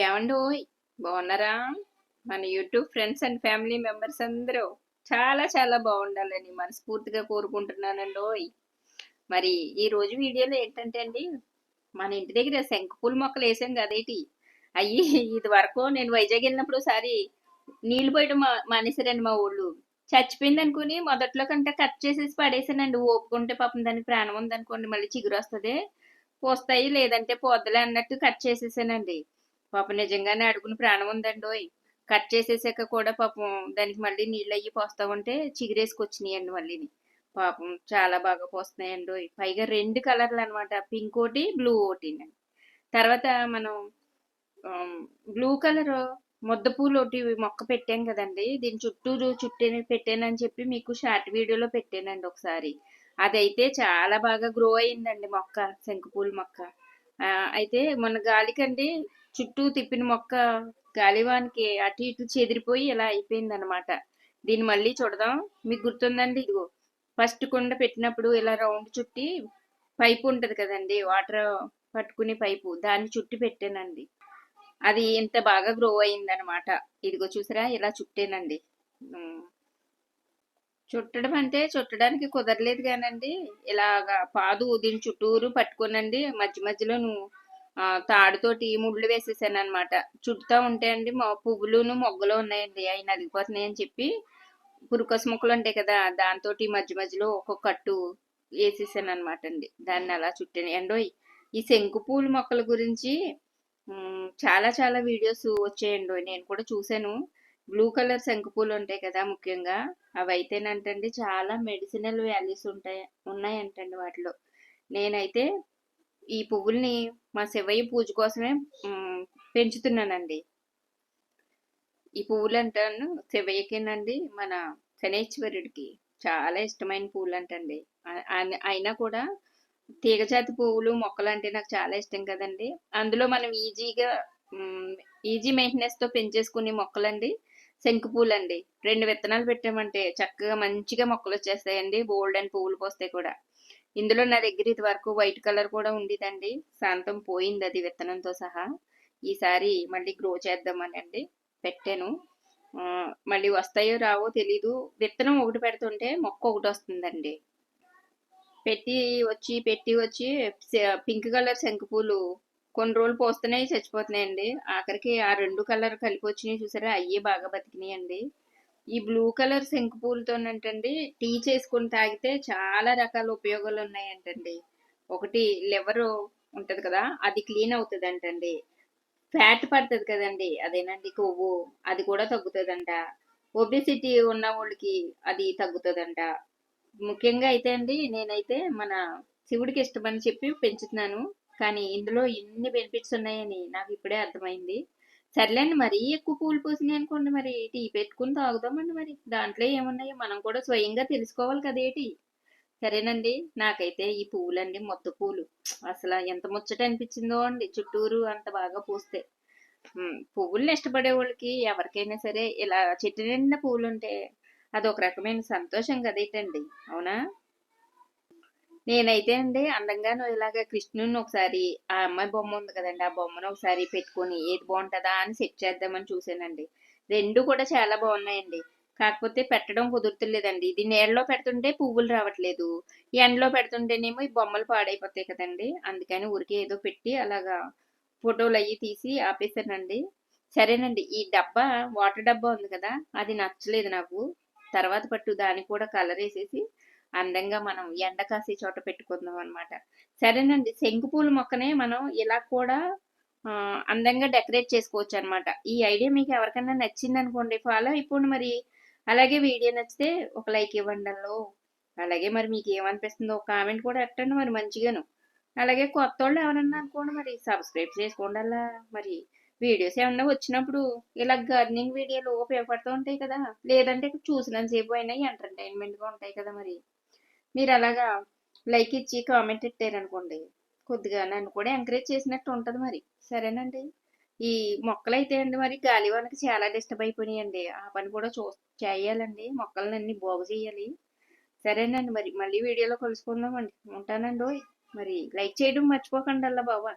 ఏమండి? ఓయ్ బాగున్నారా? మన YouTube friends and family members అందరూ చాలా చాలా బాగుండాలని మనస్ఫూర్తిగా కోరుకుంటున్నానండి ఓయ్ మరి ఈ రోజు వీడియోలో ఏంటంటే అండి మన ఇంటి దగ్గర శంఖపూల మొక్కలు వేసాం కదేటి అయ్యి ఇది వరకు నేను వైజాగ్ వెళ్ళినప్పుడు ఒకసారి నీళ్ళు పోయడం మానేశారండి మా ఊళ్ళు. చచ్చిపోయింది అనుకుని మొదట్లో కంటే కట్ చేసేసి పడేసానండి. ఓపుకుంటే పాపం దానికి ప్రాణం ఉందనుకోండి మళ్ళీ చిగురు వస్తుంది. పోస్తాయి లేదంటే పోద్దలే అన్నట్టు కట్ చేసేసానండి. పాపం నిజంగానే అడుగుని ప్రాణం ఉందండి ఓయ్ కట్ చేసేసాక కూడా పాపం దానికి మళ్ళీ నీళ్ళు అయ్యి పోస్తా ఉంటే చిగురేసుకొచ్చినాయండి మళ్ళీ పాపం చాలా బాగా పోస్తున్నాయండి ఓయ్ పైగా రెండు కలర్లు అనమాట పింక్ ఒకటి బ్లూ ఒకటి తర్వాత మనం బ్లూ కలర్ ముద్ద పూలు ఒకటి మొక్క పెట్టాం కదండి. దీని చుట్టూరు చుట్టే పెట్టానని చెప్పి మీకు షార్ట్ వీడియోలో పెట్టానండి ఒకసారి. అదైతే చాలా బాగా గ్రో అయిందండి మొక్క శంకుపూల మొక్క. అయితే మొన్న గాలికండి చుట్టూ తిప్పిన మొక్క గాలివానికి అటు ఇటు చెదిరిపోయి ఇలా అయిపోయింది అనమాట దీన్ని మళ్ళీ చూడదాం. మీకు గుర్తుందండి? ఇదిగో ఫస్ట్ కుండ పెట్టినప్పుడు ఇలా రౌండ్ చుట్టి పైపు ఉంటుంది కదండి వాటర్ పట్టుకునే పైపు దాన్ని చుట్టి పెట్టానండి. అది ఇంత బాగా గ్రో అయిందనమాట ఇదిగో చూసారా? ఇలా చుట్టానండి. చుట్టడం అంటే చుట్టడానికి కుదరలేదు కానండి ఇలాగా పాదు దీని చుట్టూరు పట్టుకోనండి మధ్య మధ్యలో నువ్వు తాడుతోటి ముళ్ళు వేసేసాను అనమాట చుట్టూ ఉంటాయండి అండి మా పువ్వులును మొగ్గలు ఉన్నాయండి. అవి నలిగిపోతున్నాయి అని చెప్పి పురుకొస మొక్కలు ఉంటాయి కదా దాంతో మధ్య మధ్యలో ఒక కట్టు వేసేసాను అనమాట అండి. దాన్ని అలా చుట్టాను. అండోయ్ ఈ శంకు పూల మొక్కల గురించి చాలా చాలా వీడియోస్ వచ్చాయండి. నేను కూడా చూశాను. బ్లూ కలర్ శంకుపూలు ఉంటాయి కదా ముఖ్యంగా. అవి అయితేనంటండి చాలా మెడిసినల్ వాల్యూస్ ఉంటాయి ఉన్నాయంటండి వాటిలో. నేనైతే ఈ పువ్వుల్ని మా శివయ్య పూజ కోసమే పెంచుతున్నానండి. ఈ పువ్వులు అంటాను శివయ్యకేనండి మన శనేశ్వరుడికి చాలా ఇష్టమైన పువ్వులు అంటండి అయినా కూడా తీగజాతి పువ్వులు మొక్కలు అంటే నాకు చాలా ఇష్టం కదండి. అందులో మనం ఈజీగా ఈజీ మెయింటెనెన్స్తో పెంచేసుకునే మొక్కలండి శంకు పూలు అండి రెండు విత్తనాలు పెట్టామంటే చక్కగా మంచిగా మొక్కలు వచ్చేస్తాయండి బోల్డ్ అండ్ పువ్వులు పోస్తాయి కూడా. ఇందులో నా దగ్గర ఇది వరకు వైట్ కలర్ కూడా ఉండేదండి. శాంతం పోయింది అది విత్తనంతో సహా. ఈసారి మళ్ళీ గ్రో చేద్దామని అండి పెట్టాను మళ్ళీ వస్తాయో రావో తెలీదు. విత్తనం ఒకటి పెడుతుంటే మొక్క ఒకటి వస్తుందండి. పెట్టి వచ్చి పెట్టి వచ్చి పింక్ కలర్ శంకుపూలు కొన్ని రోజులు పోస్తున్నాయి చచ్చిపోతున్నాయండి. ఆఖరికి ఆ రెండు కలర్ కలిపి వచ్చినాయి చూసారా? అయ్యే బాగా బతికినాయండి. ఈ బ్లూ కలర్ శంకుపూలతోనంటండి టీ చేసుకుని తాగితే చాలా రకాల ఉపయోగాలు ఉన్నాయంటండి. ఒకటి లివర్ ఉంటది కదా అది క్లీన్ అవుతుంది అంటండి ఫ్యాట్ పడుతుంది కదండి అదేనండి కొవ్వు అది కూడా తగ్గుతుందంట. ఒబిసిటీ ఉన్న వాళ్ళకి అది తగ్గుతుందంట. ముఖ్యంగా అయితే అండి నేనైతే మన శివుడికి ఇష్టమని చెప్పి పెంచుతున్నాను. కానీ ఇందులో ఎన్ని బెనిఫిట్స్ ఉన్నాయని నాకు ఇప్పుడే అర్థమైంది. సర్లేండి మరీ ఎక్కువ పూలు పూసినాయి అనుకోండి మరి టీ పెట్టుకుని తాగుదామండి మరి. దాంట్లో ఏమున్నాయో? మనం కూడా స్వయంగా తెలుసుకోవాలి కదేటి? సరేనండి. నాకైతే ఈ పువ్వులండి మొత్త పూలు. అసలు ఎంత ముచ్చట అనిపించిందో అండి చుట్టూరు అంత బాగా పూస్తే. పువ్వుల్ని ఇష్టపడే వాళ్ళకి ఎవరికైనా సరే ఇలా చెట్టు నిండా పువ్వులు ఉంటే అదొక రకమైన సంతోషం కదేటండి. అవునా? నేనైతే అండి అందంగాను ఇలాగ కృష్ణుని ఒకసారి ఆ అమ్మాయి బొమ్మ ఉంది కదండి ఆ బొమ్మను ఒకసారి పెట్టుకొని ఏది బాగుంటుందా అని సెట్ చేద్దామని చూసానండి. రెండు కూడా చాలా బాగున్నాయండి. కాకపోతే పెట్టడం కుదురుతులేదండి. ఇది నీళ్ళలో పెడుతుంటే పువ్వులు రావట్లేదు. ఎండలో పెడుతుంటేనేమో ఈ బొమ్మలు పాడైపోతాయి కదండి. అందుకని ఊరికే ఏదో పెట్టి అలాగా ఫోటోలు అయ్యి తీసి ఆపేసానండి. సరేనండి ఈ డబ్బా వాటర్ డబ్బా ఉంది కదా అది నచ్చలేదు నాకు. తర్వాత పట్టు దానికి కూడా కలర్ వేసేసి అందంగా మనం ఎండ కాసే చోట పెట్టుకుందాం అనమాట సరేనండి. శంకుపూల మొక్కనే మనం ఇలా కూడా అందంగా డెకరేట్ చేసుకోవచ్చు అనమాట ఈ ఐడియా మీకు ఎవరికైనా నచ్చింది అనుకోండి ఫాలో అయిపోండి మరి. అలాగే వీడియో నచ్చితే ఒక లైక్ ఇవ్వండి అందులో అలాగే మరి మీకు ఏమనిపిస్తుందో ఒక కామెంట్ కూడా పెట్టండి మరి మంచిగాను. అలాగే కొత్త వాళ్ళు ఎవరన్నా అనుకోండి మరి సబ్స్క్రైబ్ చేసుకోండి అలా మరి. వీడియోస్ ఏమన్నా వచ్చినప్పుడు ఇలా గార్డెనింగ్ వీడియోలు ఉపయోగపడుతూ ఉంటాయి కదా. లేదంటే చూసినంతసేపు అయినా ఎంటర్టైన్మెంట్గా ఉంటాయి కదా మరి. మీరు అలాగా లైక్ ఇచ్చి కామెంట్ పెట్టారనుకోండి కొద్దిగా నన్ను కూడా ఎంకరేజ్ చేసినట్టు ఉంటుంది మరి. సరేనండి? ఈ మొక్కలు అయితే అండి మరి గాలివానకి చాలా డిస్టర్బ్ అయిపోయినాయండి ఆ పని కూడా చూ చేయాలండి. మొక్కలన్నీ బాగు చేయాలి. సరేనండి మరి. మళ్ళీ వీడియోలో కలుసుకుందామండి. ఉంటానండి మరి లైక్ చేయడం మర్చిపోకండి అల్లా బాబా